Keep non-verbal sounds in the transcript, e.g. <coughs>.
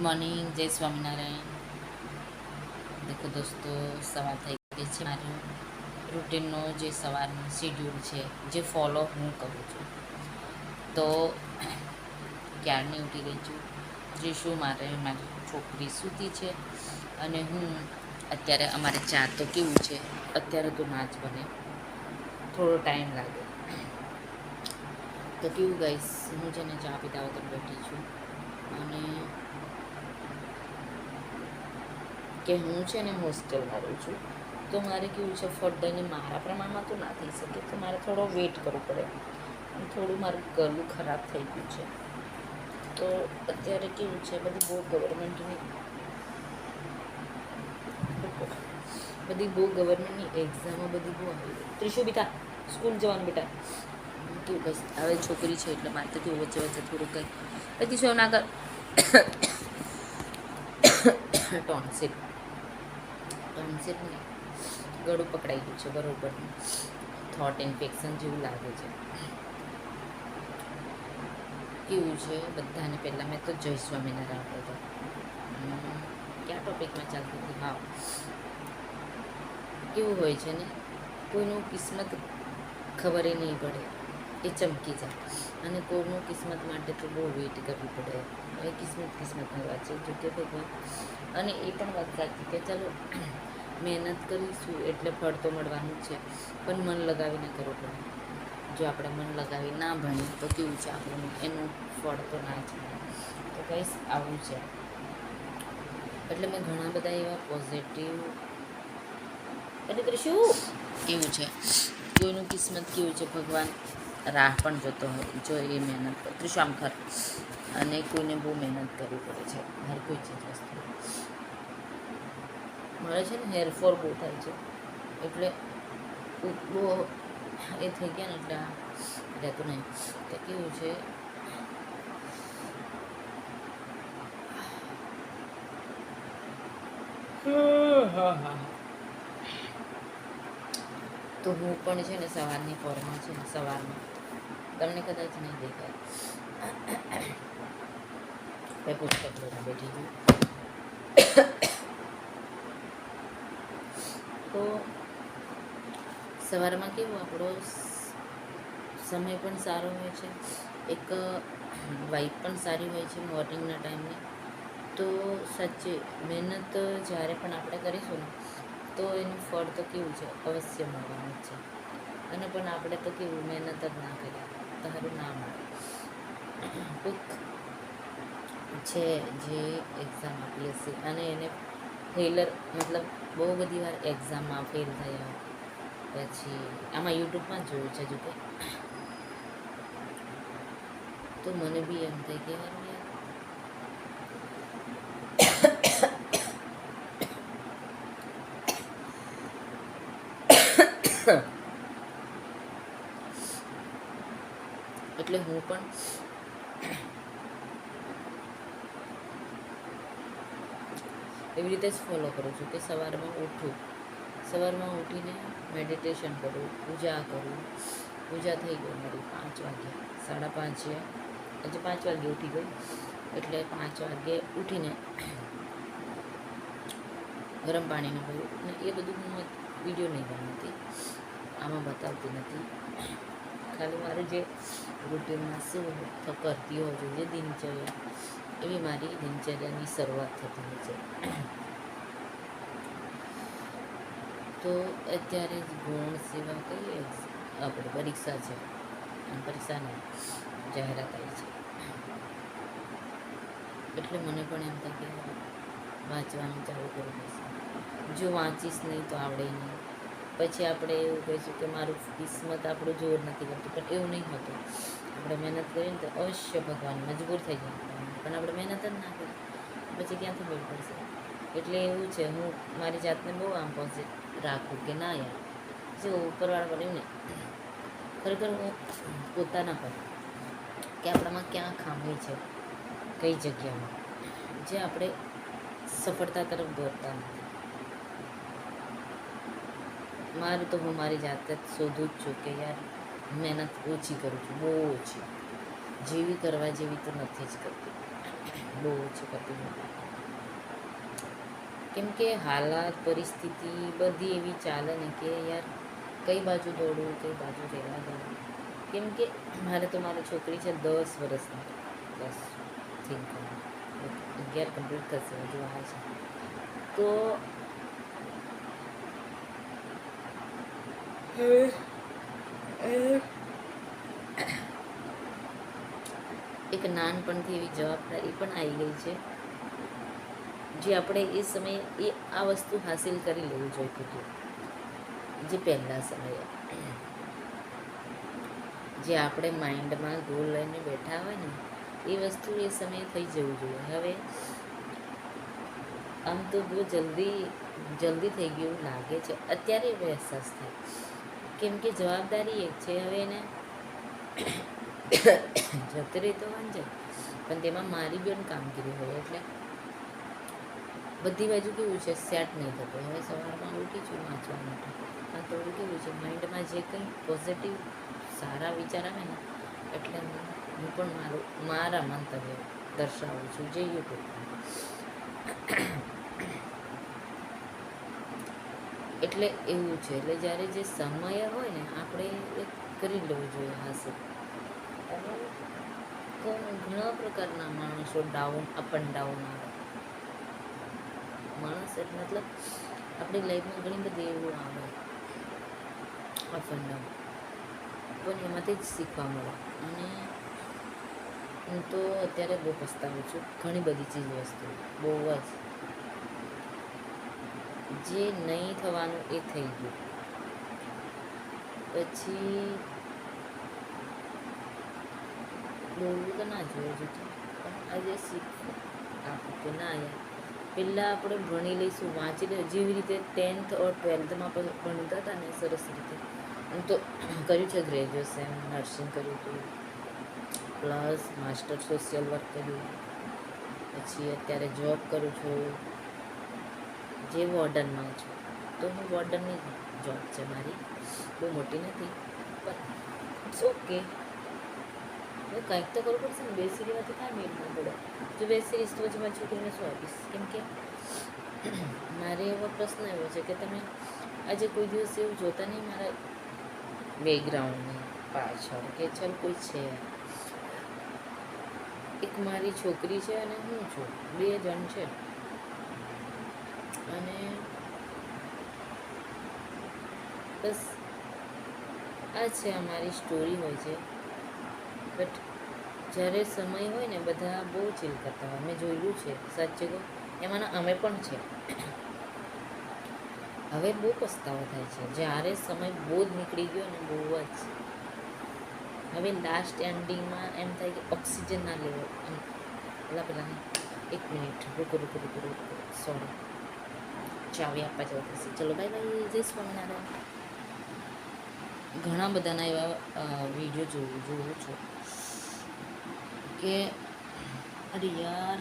Morning જય સ્વામિનારાયણ. દેખો દોસ્તો, સવાર થઈ ગઈ છે મારું. રૂટીનનો જે સવારનો શેડ્યુલ છે, જે ફોલો હું કરું છું. તો ક્યારની ઉઠી ગઈ છું? જે શું મારે, મારી છોકરી સૂતી છે અને હું અત્યારે અમારે ચા તો કેવું છે, અત્યારે તો ના જ બને. થોડો ટાઈમ લાગે. તો કેવું ગઈશ હું જેને ચા પીતા વગર બેઠી છું. અને કે હું છે ને હોસ્ટેલ રહું છું, તો મારે કેવું છે ફર્દરને મારા પ્રમાણમાં તો ના થઈ શકે, તો મારે થોડો વેઇટ કરવો પડે. અને થોડું મારું ગળું ખરાબ થઈ ગયું છે. તો અત્યારે કેવું છે, બધી બહુ ગવર્મેન્ટની બધી બહુ ગવર્મેન્ટની એક્ઝામો બધી બહુ આવી ત્રીસું બેટા સ્કૂલ જવાનું બેટા. કેવું, બસ, હવે છોકરી છે એટલે મારે તો કેવું વચ્ચે વચ્ચે થોડું કંઈ. પછી શું ના કર ટોન્સિલ ટોન્સિલ નહીં ગળું પકડાઈ ગયું છે બરોબર. થોટ ઇન્ફેક્શન જેવું લાગે છે. કેવું છે? બધાને પહેલાં મેં તો જય સ્વામિનારાયણ હતો કયા ટોપિકમાં ચાલતી હતી? હા. કેવું હોય છે ને? કોઈનું કિસ્મત ખબર એ નહીં પડે. એ ચમકી જાય. અને કોઈનું કિસ્મત માટે તો બહુ વેઇટ કરવી પડે. એ કિસ્મત કિસ્મતની વાત છે. જો કે ભગવાન અને એ પણ વાત સાચી કે ચાલો, મહેનત કરીશું એટલે ફળ તો મળવાનું છે, પણ મન લગાવીને કરવું પડે. જો આપણે મન લગાવી ના ભણીએ તો કેવું છે આપણું? એનું ફળ તો ના જ તો કહીશ આવું છે. એટલે મેં ઘણા બધા એવા પોઝિટિવ એટલે કરીશું કેવું છે? કોઈનું કિસ્મત કેવું છે? ભગવાન રાહ પણ જોતો હોય, જો એ મહેનત ત્રિશામ ખર? અને કોઈને બહુ મહેનત કરવી પડે છે. હર કોઈ ચીજ વસ્તુ મારે છે ને હેરફોલ બહુ થાય છે. એટલે બહુ એ થઈ ગયા ને એટલે રહેતું નહીં. તો કેવું છે? તો હું પણ છે ને સવારની પોરમાં છે ને, સવારમાં. તમને કદાચ નહીં દેખાય. મેં પુસ્તક લઈને બેઠી છું. તો સવારમાં કેવું આપણો સમય પણ સારો હોય છે. એક વાઇફ પણ સારી હોય છે મોર્નિંગના ટાઈમે. તો સાચે મહેનત જ્યારે પણ આપણે કરીશું ને, તો એનું ફળ તો કેવું છે? અવશ્ય મળવાનું છે. અને પણ આપણે તો કેવું મહેનત જ ના કરીએ. તારું ના મળે. કોઈક છે જે એક્ઝામ આપી હશે અને એને ફેલર મતલબ બહુ બધી વાર એક્ઝામમાં ફેલ થયા, પછી આમાં યુટ્યુબમાં જોયું છે જો કે તો મને બી એમ થઈ કે <coughs> એટલે હું પણ એવી રીતે જ ફોલો કરું છું કે સવારમાં ઉઠું. સવારમાં ઉઠીને મેડિટેશન કરું, પૂજા કરું. પૂજા થઈ ગઈ મારી પાંચ વાગે સાડા પાંચે આજે પાંચ વાગે ઉઠી ગઈ. એટલે પાંચ વાગે ઉઠીને ગરમ પાણીનું પીવું અને એ બધું હું વીડિયો નહીં બનાવતી. આમાં બતાવતી નથી. ખાલી મારું જે રૂટીનમાં શું કરતી હોઉં જોઈએ દિનચર્યા, એવી મારી દિનચર્યાની શરૂઆત થતી હોય છે. તો અત્યારે ગૌણ સેવા કહીએ આપણે પરીક્ષા છે. પરીક્ષાની જાહેરાત આવી છે. એટલે મને પણ એમ થાય કે વાંચવાનું ચાલુ કરવું પડશે જો વાંચીશ નહીં તો આવડે નહીં. પછી આપણે એવું કહીશું કે મારું કિસ્મત આપણું જોર નથી કરતું પણ એવું નહીં હોતું. આપણે મહેનત કરીએ ને તો અવશ્ય ભગવાન મજબૂર થઈ જાય પણ આપણે મહેનત જ ના કરી પછી ક્યાંથી મેળ પડશે? એટલે એવું છે, હું મારી જાતને બહુ આમ પોઝિટ રાખું કે ના યાર. જો, ઉપરવાળા પર ને ખરેખર હું પોતાના પર કે આપણામાં ક્યાં ખામી છે કઈ જગ્યામાં? જે આપણે સફળતા તરફ દોરતા નથી. મારું તો હું મારી જાતે જ શોધું જ છું કે યાર મહેનત ઓછી કરું છું, બહુ ઓછી. જેવી કરવા જેવી તો નથી જ કરતી. બહુ ઓછી કરતી હું. કેમ કે હાલાત, પરિસ્થિતિ બધી એવી ચાલે ને કે યાર કઈ બાજુ દોડવું, કઈ બાજુ રહેવા દોડવું. કેમ કે મારે તો મારી છોકરી છે દસ વર્ષની. બસ થિંક અગિયાર કમ્પ્લીટ થશે, હજુ આ છે. તો હવે એ એક નાનપણથી એવી જવાબદારી પણ આવી ગઈ છે. જે આપણે એ સમયે એ આ વસ્તુ હાસિલ કરી લેવી જોઈતી હતું જે પહેલાં સમયે. જે આપણે માઇન્ડમાં ગોલ લઈને બેઠા હોય ને, એ વસ્તુ એ સમયે થઈ જવું જોઈએ. હવે, આમ તો બહુ જલ્દી જલ્દી થઈ ગયું લાગે છે. અત્યારે એવો અહેસાસ થાય. કેમ કે જવાબદારી એક છે હવે એને જતી રહી તો વાંચે પણ તેમાં મારી બેન કામગીરી હોય એટલે બધી બાજુ કેવું છે, સેટ નહીં થતું. હવે સવારમાં ઉઠી છું વાંચવા માટે. આ થોડું કેવું છે, માઇન્ડમાં જે કંઈ પોઝિટિવ સારા વિચાર આવે ને, એટલે હું પણ મારું, મારા મંતવ્ય દર્શાવું છું જે યુટ્યુબ એટલે એવું છે. એટલે જ્યારે જે સમય હોય ને, આપણે એ કરી લેવું જોઈએ હાસિલ. ઘણા પ્રકારના માણસો ડાઉન અપ એન્ડ ડાઉન આવે. માણસ એટલે મતલબ આપણી લાઈફમાં ઘણી બધી એવું આવે. અપ એન્ડ ડાઉન પણ એમાંથી જ શીખવા મળે. અને હું તો અત્યારે બહુ પસ્તાવું છું. ઘણી બધી ચીજ વસ્તુ બહુ જ. જે નહીં થવાનું એ થઈ ગયું. પછી બોલવું તો ના જોઈએ જતું પણ આજે શીખ આપું કે ના યાર પહેલાં આપણે ભણી લઈશું, વાંચી લઈશું. જેવી રીતે ટેન્થ ઓર ટ્વેલ્થમાં પણ ભણતા હતા ને, સરસ રીતે. હું તો કર્યું છે ગ્રેજ્યુએશન નર્સિંગ કર્યું હતું. પ્લસ માસ્ટર સોશિયલ વર્ક કર્યું. પછી અત્યારે જોબ કરું છું. જે વોર્ડનમાં છું. તો હું વોર્ડનની જોબ છે મારી. બહુ મોટી નથી, પણ ઇટ્સ ઓકે હું કંઈક તો કરવું પડશે ને બેસી રહેવાથી કાંઈ મેળ ના પડે. જો બેસી સિરીઝ તો પછી મારી છોકરીને શું આપીશ? કેમ કે મારે એવો પ્રશ્ન એવો છે કે તમે આજે કોઈ દિવસ એવું જોતા નહીં મારા બેકગ્રાઉન્ડની પાછળ કે ચાલ કોઈ છે. એક મારી છોકરી છે અને હું છું. બે જણ છે. અને બસ આ છે અમારી સ્ટોરી હોય છે. બટ જ્યારે સમય હોય ને બધા બહુ ચીલ કરતા હોય. મેં જોયેલું છે. સાચે કહું, એમાંના અમે પણ છે. હવે બહુ પસ્તાવો થાય છે. જ્યારે સમય બહુ જ નીકળી ગયો ને બહુ જ. હવે લાસ્ટ એન્ડિંગમાં એમ થાય કે ઓક્સિજન ના લેવો. પેલા પેલા એક મિનિટ રૂકો રૂકો રૂકો રૂકો સોરી ચાવી આપવા જેવા થશે ચલો બાય બાય જય સ્વામિનારાયણ. ઘણા બધાના એવા વીડિયો જોઉં જોઉં છું. કે, અરે યાર